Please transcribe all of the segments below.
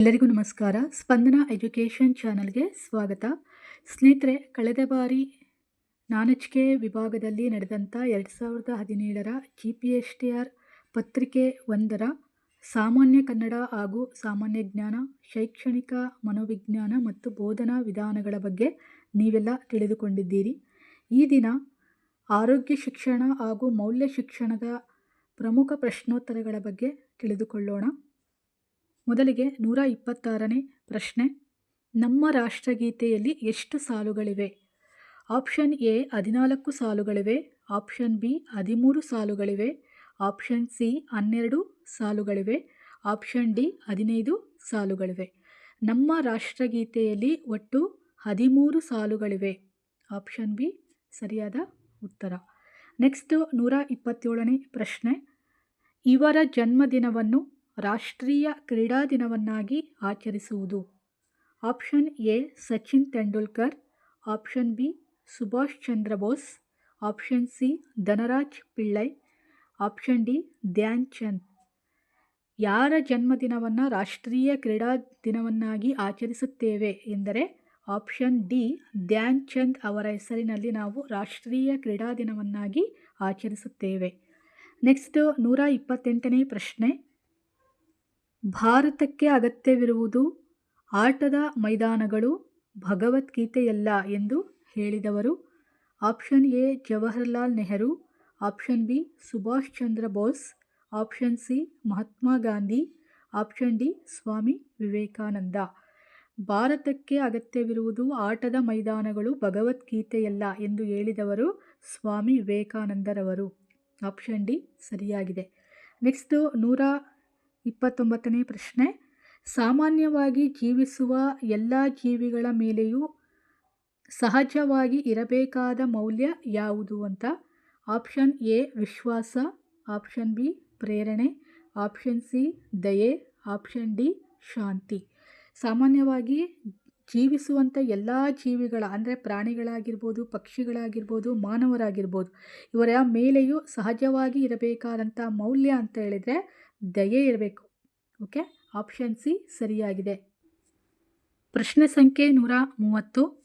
ಎಲ್ಲರಿಗೂ ನಮಸ್ಕಾರ. ಸ್ಪಂದನ ಎಜುಕೇಷನ್ ಚಾನಲ್ಗೆ ಸ್ವಾಗತ. ಸ್ನೇಹಿತರೆ, ಕಳೆದ ಬಾರಿ ನಾನಚಿಕೆ ವಿಭಾಗದಲ್ಲಿ ನಡೆದಂಥ ಎರಡು ಸಾವಿರದ ಹದಿನೇಳರ G P S T R ಪತ್ರಿಕೆ ಒಂದರ ಸಾಮಾನ್ಯ ಕನ್ನಡ ಹಾಗೂ ಸಾಮಾನ್ಯ ಜ್ಞಾನ, ಶೈಕ್ಷಣಿಕ ಮನೋವಿಜ್ಞಾನ ಮತ್ತು ಬೋಧನಾ ವಿಧಾನಗಳ ಬಗ್ಗೆ ನೀವೆಲ್ಲ ತಿಳಿದುಕೊಂಡಿದ್ದೀರಿ. ಈ ದಿನ ಆರೋಗ್ಯ ಶಿಕ್ಷಣ ಹಾಗೂ ಮೌಲ್ಯ ಶಿಕ್ಷಣದ ಪ್ರಮುಖ ಪ್ರಶ್ನೋತ್ತರಗಳ ಬಗ್ಗೆ ತಿಳಿದುಕೊಳ್ಳೋಣ. ಮೊದಲಿಗೆ ನೂರ ಇಪ್ಪತ್ತಾರನೇ ಪ್ರಶ್ನೆ. ನಮ್ಮ ರಾಷ್ಟ್ರಗೀತೆಯಲ್ಲಿ ಎಷ್ಟು ಸಾಲುಗಳಿವೆ? ಆಪ್ಷನ್ ಎ ಹದಿನಾಲ್ಕು ಸಾಲುಗಳಿವೆ, ಆಪ್ಷನ್ ಬಿ ಹದಿಮೂರು ಸಾಲುಗಳಿವೆ, ಆಪ್ಷನ್ ಸಿ ಹನ್ನೆರಡು ಸಾಲುಗಳಿವೆ, ಆಪ್ಷನ್ ಡಿ ಹದಿನೈದು ಸಾಲುಗಳಿವೆ. ನಮ್ಮ ರಾಷ್ಟ್ರಗೀತೆಯಲ್ಲಿ ಒಟ್ಟು ಹದಿಮೂರು ಸಾಲುಗಳಿವೆ. ಆಪ್ಷನ್ ಬಿ ಸರಿಯಾದ ಉತ್ತರ. ನೆಕ್ಸ್ಟು ನೂರ ಇಪ್ಪತ್ತೇಳನೇ ಪ್ರಶ್ನೆ. ಇವರ ಜನ್ಮದಿನವನ್ನು ರಾಷ್ಟ್ರೀಯ ಕ್ರೀಡಾ ದಿನವನ್ನಾಗಿ ಆಚರಿಸುವುದು. Option A, Sachin Tendulkar. Option B, Subhash Chandra Bose. Option C, Dhanraj Pillay. Option D, Dhyan Chand. ಯಾರ ಜನ್ಮದಿನವನ್ನು ರಾಷ್ಟ್ರೀಯ ಕ್ರೀಡಾ ದಿನವನ್ನಾಗಿ ಆಚರಿಸುತ್ತೇವೆ ಎಂದರೆ ಆಪ್ಷನ್ ಡಿ, ಧ್ಯಾನ್ ಚಂದ್ ಅವರ ಹೆಸರಿನಲ್ಲಿ ನಾವು ರಾಷ್ಟ್ರೀಯ ಕ್ರೀಡಾ ದಿನವನ್ನಾಗಿ ಆಚರಿಸುತ್ತೇವೆ. ನೆಕ್ಸ್ಟ್ ನೂರ ಇಪ್ಪತ್ತೆಂಟನೇ ಪ್ರಶ್ನೆ. ಭಾರತಕ್ಕೆ ಅಗತ್ಯವಿರುವುದು ಆಟದ ಮೈದಾನಗಳು ಭಗವದ್ಗೀತೆಯಲ್ಲ ಎಂದು ಹೇಳಿದವರು. Option A, Jawaharlal Nehru. Option B, Subhash Chandra Bose. Option C, Mahatma Gandhi. Option D, Swami Vivekananda. ಭಾರತಕ್ಕೆ ಅಗತ್ಯವಿರುವುದು ಆಟದ ಮೈದಾನಗಳು ಭಗವದ್ಗೀತೆಯಲ್ಲ ಎಂದು ಹೇಳಿದವರು ಸ್ವಾಮಿ ವಿವೇಕಾನಂದರವರು. ಆಪ್ಷನ್ ಡಿ, ಸರಿಯಾಗಿದೆ. ನೆಕ್ಸ್ಟು ನೂರ ಇಪ್ಪತ್ತೊಂಬತ್ತನೇ ಪ್ರಶ್ನೆ. ಸಾಮಾನ್ಯವಾಗಿ ಜೀವಿಸುವ ಎಲ್ಲ ಜೀವಿಗಳ ಮೇಲೆಯೂ ಸಹಜವಾಗಿ ಇರಬೇಕಾದ ಮೌಲ್ಯ ಯಾವುದು ಅಂತ? ಆಪ್ಷನ್ ಎ, ವಿಶ್ವಾಸ. ಆಪ್ಷನ್ ಬಿ, ಪ್ರೇರಣೆ. ಆಪ್ಷನ್ ಸಿ, ದಯೆ. ಆಪ್ಷನ್ ಡಿ, ಶಾಂತಿ. ಸಾಮಾನ್ಯವಾಗಿ ಜೀವಿಸುವಂಥ ಎಲ್ಲ ಜೀವಿಗಳ ಅಂದರೆ ಪ್ರಾಣಿಗಳಾಗಿರ್ಬೋದು, ಪಕ್ಷಿಗಳಾಗಿರ್ಬೋದು, ಮಾನವರಾಗಿರ್ಬೋದು, ಇವರ ಮೇಲೆಯೂ ಸಹಜವಾಗಿ ಇರಬೇಕಾದಂಥ ಮೌಲ್ಯ ಅಂತ ಹೇಳಿದರೆ ದಯೆ ಇರಬೇಕು. ಓಕೆ? ಆಪ್ಷನ್ ಸಿ ಸರಿಯಾಗಿದೆ. ಪ್ರಶ್ನೆ ಸಂಖ್ಯೆ ನೂರ ಮೂವತ್ತು.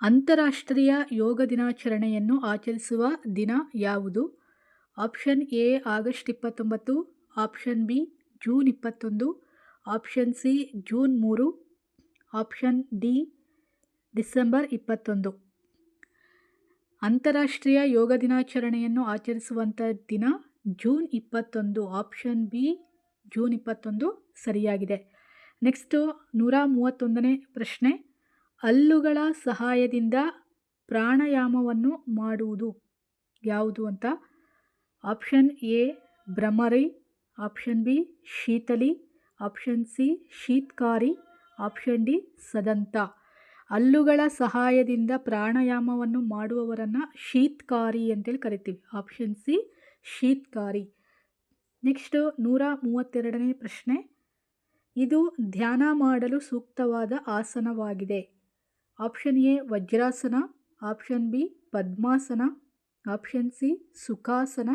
ಅಂತಾರಾಷ್ಟ್ರೀಯ ಯೋಗ ದಿನಾಚರಣೆಯನ್ನು ಆಚರಿಸುವ ದಿನ ಯಾವುದು? ಆಪ್ಷನ್ ಎ ಆಗಸ್ಟ್ ಇಪ್ಪತ್ತೊಂಬತ್ತು, ಆಪ್ಷನ್ ಬಿ ಜೂನ್ ಇಪ್ಪತ್ತೊಂದು, ಆಪ್ಷನ್ ಸಿ ಜೂನ್ ಮೂರು, ಆಪ್ಷನ್ ಡಿ ಡಿಸೆಂಬರ್ ಇಪ್ಪತ್ತೊಂದು. ಅಂತಾರಾಷ್ಟ್ರೀಯ ಯೋಗ ದಿನಾಚರಣೆಯನ್ನು ಆಚರಿಸುವಂಥ ದಿನ ಜೂನ್ ಇಪ್ಪತ್ತೊಂದು ಆಪ್ಷನ್ ಬಿ ಜೂನ್ ಇಪ್ಪತ್ತೊಂದು ಸರಿಯಾಗಿದೆ. ನೆಕ್ಸ್ಟು ನೂರ ಮೂವತ್ತೊಂದನೇ ಪ್ರಶ್ನೆ. ಹಲ್ಲುಗಳ ಸಹಾಯದಿಂದ ಪ್ರಾಣಾಯಾಮವನ್ನು ಮಾಡುವುದು ಯಾವುದು ಅಂತ? Option A Bhramari. Option B Sheetali. Option C ಶೀತ್ಕಾರಿ. Option D ಸದಂತ. ಹಲ್ಲುಗಳ ಸಹಾಯದಿಂದ ಪ್ರಾಣಾಯಾಮವನ್ನು ಮಾಡುವವರನ್ನು ಶೀತ್ಕಾರಿ ಅಂತೇಳಿ ಕರಿತೀವಿ. Option C ಶೀತ್ಕಾರಿ. ನೆಕ್ಸ್ಟು ನೂರ ಮೂವತ್ತೆರಡನೇ ಪ್ರಶ್ನೆ. ಇದು ಧ್ಯಾನ ಮಾಡಲು ಸೂಕ್ತವಾದ ಆಸನವಾಗಿದೆ. Option A, vajrasana. Option B, padmasana. Option C, ಸುಖಾಸನ.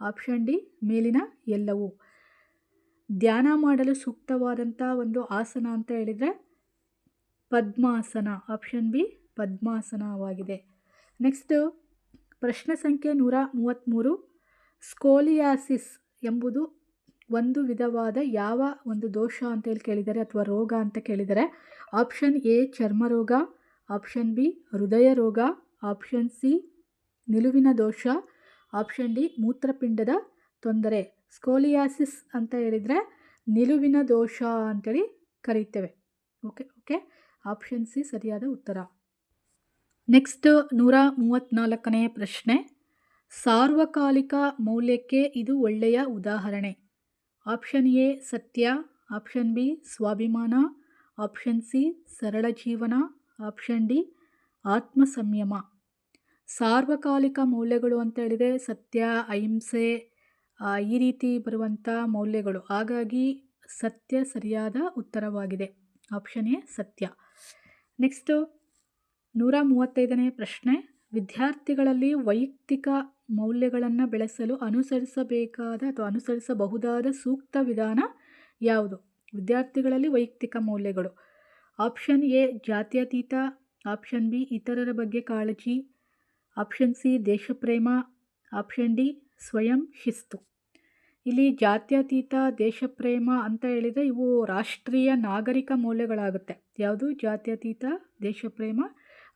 Option D, ಮೇಲಿನ ಎಲ್ಲವೂ. ಧ್ಯಾನ ಮಾಡಲು ಸೂಕ್ತವಾದಂಥ ಒಂದು ಆಸನ ಅಂತ ಹೇಳಿದರೆ ಪದ್ಮಾಸನ. ಆಪ್ಷನ್ ಬಿ, ಪದ್ಮಾಸನವಾಗಿದೆ. ನೆಕ್ಸ್ಟು ಪ್ರಶ್ನೆ ಸಂಖ್ಯೆ ನೂರ ಮೂವತ್ತ್ಮೂರು. ಸ್ಕೋಲಿಯಾಸಿಸ್ ಎಂಬುದು ಒಂದು ವಿಧವಾದ ಯಾವ ಒಂದು ದೋಷ ಅಂತ ಹೇಳಿ ಕೇಳಿದರೆ ಅಥವಾ ರೋಗ ಅಂತ ಕೇಳಿದರೆ ಆಪ್ಷನ್ ಎ ಚರ್ಮ ರೋಗ ಆಪ್ಷನ್ ಬಿ ಹೃದಯ ರೋಗ, ಆಪ್ಷನ್ ಸಿ ನಿಲುವಿನ ದೋಷ, ಆಪ್ಷನ್ ಡಿ ಮೂತ್ರಪಿಂಡದ ತೊಂದರೆ. ಸ್ಕೋಲಿಯಾಸಿಸ್ ಅಂತ ಹೇಳಿದರೆ ನಿಲುವಿನ ದೋಷ ಅಂತೇಳಿ ಕರೀತೇವೆ. Okay okay? ಆಪ್ಷನ್ ಸಿ ಸರಿಯಾದ ಉತ್ತರ. ನೆಕ್ಸ್ಟ್ ನೂರ ಮೂವತ್ತ್ನಾಲ್ಕನೇ ಪ್ರಶ್ನೆ. ಸಾರ್ವಕಾಲಿಕ ಮೌಲ್ಯಕ್ಕೆ ಇದು ಒಳ್ಳೆಯ ಉದಾಹರಣೆ. ಆಪ್ಷನ್ ಎ, ಸತ್ಯ. ಆಪ್ಷನ್ ಬಿ, ಸ್ವಾಭಿಮಾನ. ಆಪ್ಷನ್ ಸಿ, ಸರಳ ಜೀವನ. ಆಪ್ಷನ್ ಡಿ ಆತ್ಮ ಸಂಯಮ ಸಾರ್ವಕಾಲಿಕ ಮೌಲ್ಯಗಳು ಅಂತ ಹೇಳಿದರೆ ಸತ್ಯ, ಅಹಿಂಸೆ ಈ ರೀತಿ ಬರುವಂಥ ಮೌಲ್ಯಗಳು. ಹಾಗಾಗಿ ಸತ್ಯ ಸರಿಯಾದ ಉತ್ತರವಾಗಿದೆ. ಆಪ್ಷನ್ ಎ, ಸತ್ಯ. ನೆಕ್ಸ್ಟು ನೂರ ಮೂವತ್ತೈದನೇ ಪ್ರಶ್ನೆ. ವಿದ್ಯಾರ್ಥಿಗಳಲ್ಲಿ ವೈಯಕ್ತಿಕ ಮೌಲ್ಯಗಳನ್ನು ಬೆಳೆಸಲು ಅನುಸರಿಸಬೇಕಾದ ಅಥವಾ ಅನುಸರಿಸಬಹುದಾದ ಸೂಕ್ತ ವಿಧಾನ ಯಾವುದು? ವಿದ್ಯಾರ್ಥಿಗಳಲ್ಲಿ ವೈಯಕ್ತಿಕ ಮೌಲ್ಯಗಳು. ಆಪ್ಷನ್ ಎ, ಜಾತ್ಯತೀತ. ಆಪ್ಷನ್ ಬಿ, ಇತರರ ಬಗ್ಗೆ ಕಾಳಜಿ. ಆಪ್ಷನ್ ಸಿ, ದೇಶಪ್ರೇಮ. ಆಪ್ಷನ್ ಡಿ, ಸ್ವಯಂ ಶಿಸ್ತು. ಇಲ್ಲಿ ಜಾತ್ಯತೀತ, ದೇಶಪ್ರೇಮ ಅಂತ ಹೇಳಿದರೆ ಇವು ರಾಷ್ಟ್ರೀಯ ನಾಗರಿಕ ಮೌಲ್ಯಗಳಾಗುತ್ತೆ. ಯಾವುದು? ಜಾತ್ಯತೀತ, ದೇಶಪ್ರೇಮ,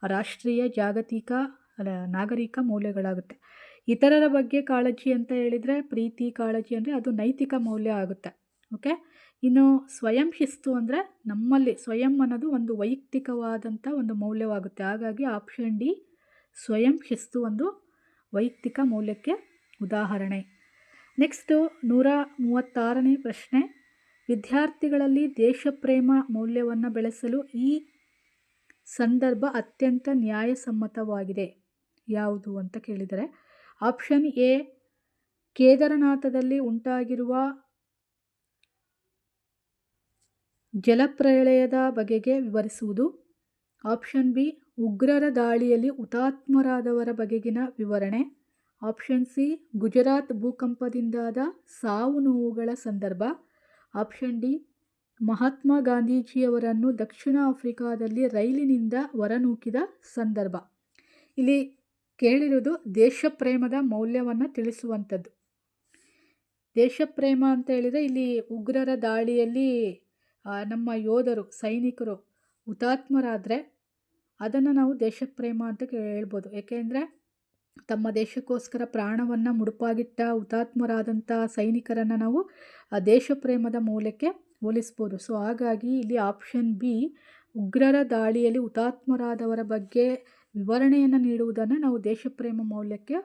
ರಾಷ್ಟ್ರೀಯ ಜಾಗತಿಕ ನಾಗರಿಕ ಮೌಲ್ಯಗಳಾಗುತ್ತೆ. ಇತರರ ಬಗ್ಗೆ ಕಾಳಜಿ ಅಂತ ಹೇಳಿದರೆ ಪ್ರೀತಿ, ಕಾಳಜಿ ಅಂದರೆ ಅದು ನೈತಿಕ ಮೌಲ್ಯ ಆಗುತ್ತೆ. ಓಕೆ ಇನ್ನು ಸ್ವಯಂ ಶಿಸ್ತು ಅಂದರೆ ನಮ್ಮಲ್ಲಿ ಸ್ವಯಂ ಅನ್ನೋದು ಒಂದು ವೈಯಕ್ತಿಕವಾದಂಥ ಒಂದು ಮೌಲ್ಯವಾಗುತ್ತೆ. ಹಾಗಾಗಿ ಆಪ್ಷನ್ ಡಿ ಸ್ವಯಂ ಶಿಸ್ತು ಒಂದು ವೈಯಕ್ತಿಕ ಮೌಲ್ಯಕ್ಕೆ ಉದಾಹರಣೆ. ನೆಕ್ಸ್ಟು ನೂರ ಮೂವತ್ತಾರನೇ ಪ್ರಶ್ನೆ, ವಿದ್ಯಾರ್ಥಿಗಳಲ್ಲಿ ದೇಶಪ್ರೇಮ ಮೌಲ್ಯವನ್ನು ಬೆಳೆಸಲು ಈ ಸಂದರ್ಭ ಅತ್ಯಂತ ನ್ಯಾಯಸಮ್ಮತವಾಗಿದೆ. ಯಾವುದು ಅಂತ ಕೇಳಿದರೆ ಆಪ್ಷನ್ ಎ, ಕೇದಾರನಾಥದಲ್ಲಿ ಉಂಟಾಗಿರುವ ಜಲಪ್ರಳಯದ ಬಗೆಗೆ ವಿವರಿಸುವುದು. ಆಪ್ಷನ್ ಬಿ, ಉಗ್ರರ ದಾಳಿಯಲ್ಲಿ ಹುತಾತ್ಮರಾದವರ ಬಗೆಗಿನ ವಿವರಣೆ. ಆಪ್ಷನ್ ಸಿ, ಗುಜರಾತ್ ಭೂಕಂಪದಿಂದಾದ ಸಾವು ನೋವುಗಳ ಸಂದರ್ಭ. ಆಪ್ಷನ್ ಡಿ, ಮಹಾತ್ಮ ಗಾಂಧೀಜಿಯವರನ್ನು ದಕ್ಷಿಣ ಆಫ್ರಿಕಾದಲ್ಲಿ ರೈಲಿನಿಂದ ಹೊರನೂಕಿದ ಸಂದರ್ಭ. ಇಲ್ಲಿ ಕೇಳಿರುವುದು ದೇಶಪ್ರೇಮದ ಮೌಲ್ಯವನ್ನು ತಿಳಿಸುವಂಥದ್ದು. ದೇಶಪ್ರೇಮ ಅಂತ ಹೇಳಿದರೆ ಇಲ್ಲಿ ಉಗ್ರರ ದಾಳಿಯಲ್ಲಿ ನಮ್ಮ ಯೋಧರು, ಸೈನಿಕರು ಹುತಾತ್ಮರಾದರೆ ಅದನ್ನು ನಾವು ದೇಶಪ್ರೇಮ ಅಂತ ಹೇಳ್ಬೋದು. ಏಕೆಂದರೆ ತಮ್ಮ ದೇಶಕ್ಕೋಸ್ಕರ ಪ್ರಾಣವನ್ನು ಮುಡುಪಾಗಿಟ್ಟ ಹುತಾತ್ಮರಾದಂಥ ಸೈನಿಕರನ್ನು ನಾವು ದೇಶಪ್ರೇಮದ ಮೌಲ್ಯಕ್ಕೆ ಹೋಲಿಸ್ಬೋದು. ಸೊ, ಹಾಗಾಗಿ ಇಲ್ಲಿ ಆಪ್ಷನ್ ಬಿ ಉಗ್ರರ ದಾಳಿಯಲ್ಲಿ ಹುತಾತ್ಮರಾದವರ ಬಗ್ಗೆ ವಿವರಣೆಯನ್ನು ನೀಡುವುದನ್ನು ನಾವು ದೇಶಪ್ರೇಮ ಮೌಲ್ಯಕ್ಕೆ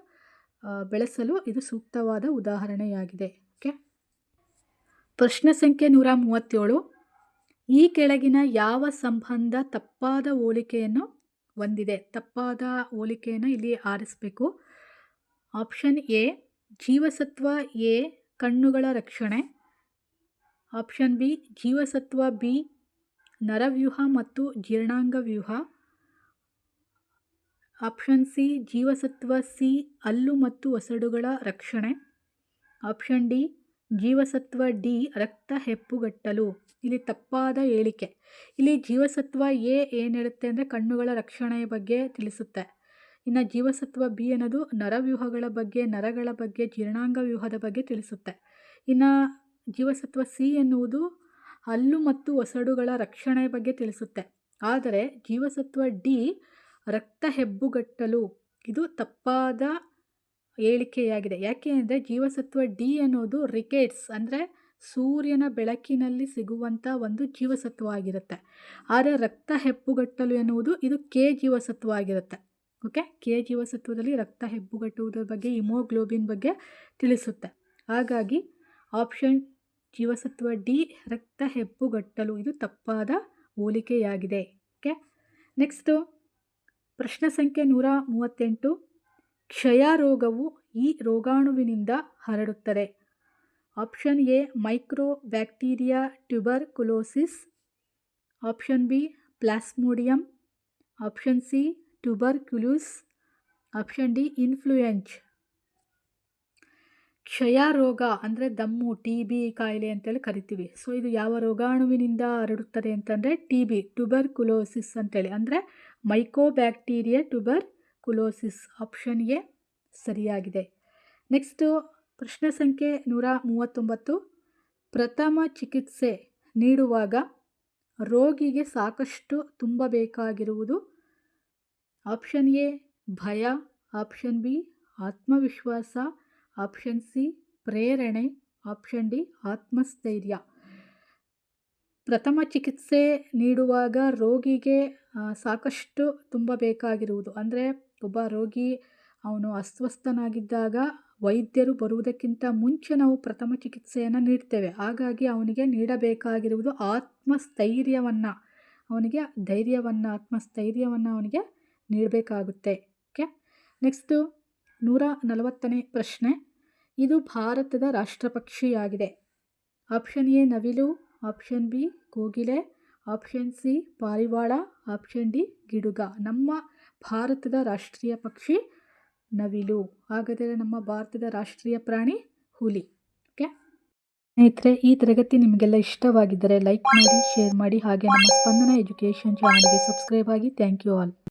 ಬೆಳೆಸಲು ಇದು ಸೂಕ್ತವಾದ ಉದಾಹರಣೆಯಾಗಿದೆ. ಓಕೆ? ಪ್ರಶ್ನೆ ಸಂಖ್ಯೆ ನೂರ ಮೂವತ್ತೇಳು. ಈ ಕೆಳಗಿನ ಯಾವ ಸಂಬಂಧ ತಪ್ಪಾದ ಹೋಲಿಕೆಯನ್ನು ಹೊಂದಿದೆ? ತಪ್ಪಾದ ಹೋಲಿಕೆಯನ್ನು ಇಲ್ಲಿ ಆರಿಸಬೇಕು. ಆಪ್ಷನ್ ಎ, ಜೀವಸತ್ವ ಎ, ಕಣ್ಣುಗಳ ರಕ್ಷಣೆ. ಆಪ್ಷನ್ ಬಿ, ಜೀವಸತ್ವ ಬಿ, ನರವ್ಯೂಹ ಮತ್ತು ಜೀರ್ಣಾಂಗ ವ್ಯೂಹ ಆಪ್ಷನ್ ಸಿ, ಜೀವಸತ್ವ ಸಿ ಹಲ್ಲು ಮತ್ತು ಒಸಡುಗಳ ರಕ್ಷಣೆ. ಆಪ್ಷನ್ ಡಿ, ಜೀವಸತ್ವ ಡಿ, ರಕ್ತ ಹೆಪ್ಪುಗಟ್ಟಲು. ಇಲ್ಲಿ ತಪ್ಪಾದ ಹೇಳಿಕೆ. ಇಲ್ಲಿ ಜೀವಸತ್ವ ಎ ಏನು ಹೇಳುತ್ತೆ ಅಂದರೆ ಕಣ್ಣುಗಳ ರಕ್ಷಣೆಯ ಬಗ್ಗೆ ತಿಳಿಸುತ್ತೆ. ಇನ್ನು ಜೀವಸತ್ವ ಬಿ ಅನ್ನೋದು ನರವ್ಯೂಹಗಳ ಬಗ್ಗೆ, ನರಗಳ ಬಗ್ಗೆ, ಜೀರ್ಣಾಂಗ ವ್ಯೂಹದ ಬಗ್ಗೆ ತಿಳಿಸುತ್ತೆ. ಇನ್ನು ಜೀವಸತ್ವ ಸಿ ಎನ್ನುವುದು ಹಲ್ಲು ಮತ್ತು ಒಸಡುಗಳ ರಕ್ಷಣೆಯ ಬಗ್ಗೆ ತಿಳಿಸುತ್ತೆ. ಆದರೆ ಜೀವಸತ್ವ ಡಿ ರಕ್ತ ಹೆಬ್ಬುಗಟ್ಟಲು ಇದು ತಪ್ಪಾದ ಹೇಳಿಕೆಯಾಗಿದೆ. ಯಾಕೆ ಅಂದರೆ ಜೀವಸತ್ವ ಡಿ ಅನ್ನೋದು ರಿಕೆಟ್ಸ್ ಅಂದರೆ ಸೂರ್ಯನ ಬೆಳಕಿನಲ್ಲಿ ಸಿಗುವಂಥ ಒಂದು ಜೀವಸತ್ವ ಆಗಿರುತ್ತೆ. ಆದರೆ ರಕ್ತ ಹೆಪ್ಪುಗಟ್ಟಲು ಎನ್ನುವುದು ಇದು ಕೆ ಜೀವಸತ್ವ ಆಗಿರುತ್ತೆ. ಓಕೆ? ಕೆ ಜೀವಸತ್ವದಲ್ಲಿ ರಕ್ತ ಹೆಬ್ಬುಗಟ್ಟುವುದರ ಬಗ್ಗೆ, ಹಿಮೋಗ್ಲೋಬಿನ್ ಬಗ್ಗೆ ತಿಳಿಸುತ್ತೆ. ಹಾಗಾಗಿ ಆಪ್ಷನ್ ಜೀವಸತ್ವ ಡಿ, ರಕ್ತ ಹೆಪ್ಪುಗಟ್ಟಲು ಇದು ತಪ್ಪಾದ ಹೋಲಿಕೆಯಾಗಿದೆ. ಓಕೆ? ನೆಕ್ಸ್ಟು ಪ್ರಶ್ನೆ ಸಂಖ್ಯೆ ನೂರ ಮೂವತ್ತೆಂಟು ಕ್ಷಯ ರೋಗವು ಈ ರೋಗಾಣುವಿನಿಂದ ಹರಡುತ್ತದೆ. Option A micro bacteria tuberculosis option B, plasmodium. Option C tuberculosis option D, influenza. ಕ್ಷಯ ರೋಗ ಅಂದರೆ ದಮ್ಮು, ಟಿ ಬಿ ಕಾಯಿಲೆ ಅಂತೇಳಿ ಕರಿತೀವಿ. ಸೊ ಇದು ಯಾವ ರೋಗಾಣುವಿನಿಂದ ಹರಡುತ್ತದೆ ಅಂತಂದರೆ ಟಿ ಬಿ ಟ್ಯೂಬರ್ಕುಲೋಸಿಸ್ ಅಂತೇಳಿ. ಅಂದರೆ ಮೈಕೋಬ್ಯಾಕ್ಟೀರಿಯಾ ಟ್ಯೂಬರ್ ಕುಲೋಸಿಸ್ ಆಪ್ಷನ್ಗೆ ಸರಿಯಾಗಿದೆ. ನೆಕ್ಸ್ಟು ಪ್ರಶ್ನೆ ಸಂಖ್ಯೆ ನೂರ ಮೂವತ್ತೊಂಬತ್ತು. ಪ್ರಥಮ ಚಿಕಿತ್ಸೆ ನೀಡುವಾಗ ರೋಗಿಗೆ ಸಾಕಷ್ಟು ತುಂಬಬೇಕಾಗಿರುವುದು ಆಪ್ಷನ್ ಎ ಭಯ ಆಪ್ಷನ್ ಬಿ ಆತ್ಮವಿಶ್ವಾಸ ಆಪ್ಷನ್ ಸಿ, ಪ್ರೇರಣೆ. ಆಪ್ಷನ್ ಡಿ, ಆತ್ಮಸ್ಥೈರ್ಯ. ಪ್ರಥಮ ಚಿಕಿತ್ಸೆ ನೀಡುವಾಗ ರೋಗಿಗೆ ಸಾಕಷ್ಟು ತುಂಬ ಬೇಕಾಗಿರುವುದು. ಅಂದರೆ ಒಬ್ಬ ರೋಗಿ ಅವನು ಅಸ್ವಸ್ಥನಾಗಿದ್ದಾಗ ವೈದ್ಯರು ಬರುವುದಕ್ಕಿಂತ ಮುಂಚೆ ನಾವು ಪ್ರಥಮ ಚಿಕಿತ್ಸೆಯನ್ನು ನೀಡ್ತೇವೆ. ಹಾಗಾಗಿ ಅವನಿಗೆ ನೀಡಬೇಕಾಗಿರುವುದು ಆತ್ಮಸ್ಥೈರ್ಯವನ್ನು. ಅವನಿಗೆ ಧೈರ್ಯವನ್ನು, ಆತ್ಮಸ್ಥೈರ್ಯವನ್ನು ಅವನಿಗೆ ನೀಡಬೇಕಾಗುತ್ತೆ. ಓಕೆ? ನೆಕ್ಸ್ಟು ನೂರ ನಲವತ್ತನೇ ಪ್ರಶ್ನೆ. ಇದು ಭಾರತದ ರಾಷ್ಟ್ರಪಕ್ಷಿಯಾಗಿದೆ. ಆಪ್ಷನ್ ಎ ನವಿಲು, ಆಪ್ಷನ್ ಬಿ ಕೋಗಿಲೆ, ಆಪ್ಷನ್ ಸಿ ಪಾರಿವಾಳ, ಆಪ್ಷನ್ ಡಿ ಗಿಡುಗ. ನಮ್ಮ ಭಾರತದ ರಾಷ್ಟ್ರೀಯ ಪಕ್ಷಿ ನವಿಲು. ಹಾಗಾದರೆ ನಮ್ಮ ಭಾರತದ ರಾಷ್ಟ್ರೀಯ ಪ್ರಾಣಿ ಹುಲಿ. ಓಕೆ? ಸ್ನೇಹಿತರೆ, ಈ ತರಗತಿ ನಿಮಗೆಲ್ಲ ಇಷ್ಟವಾಗಿದ್ದರೆ ಲೈಕ್ ಮಾಡಿ, ಶೇರ್ ಮಾಡಿ, ಹಾಗೆ ನಮ್ಮ ಸ್ಪಂದನ ಎಜುಕೇಷನ್ ಚಾನಲ್ಗೆ ಸಬ್ಸ್ಕ್ರೈಬ್ ಆಗಿ ಥ್ಯಾಂಕ್ ಯು ಆಲ್.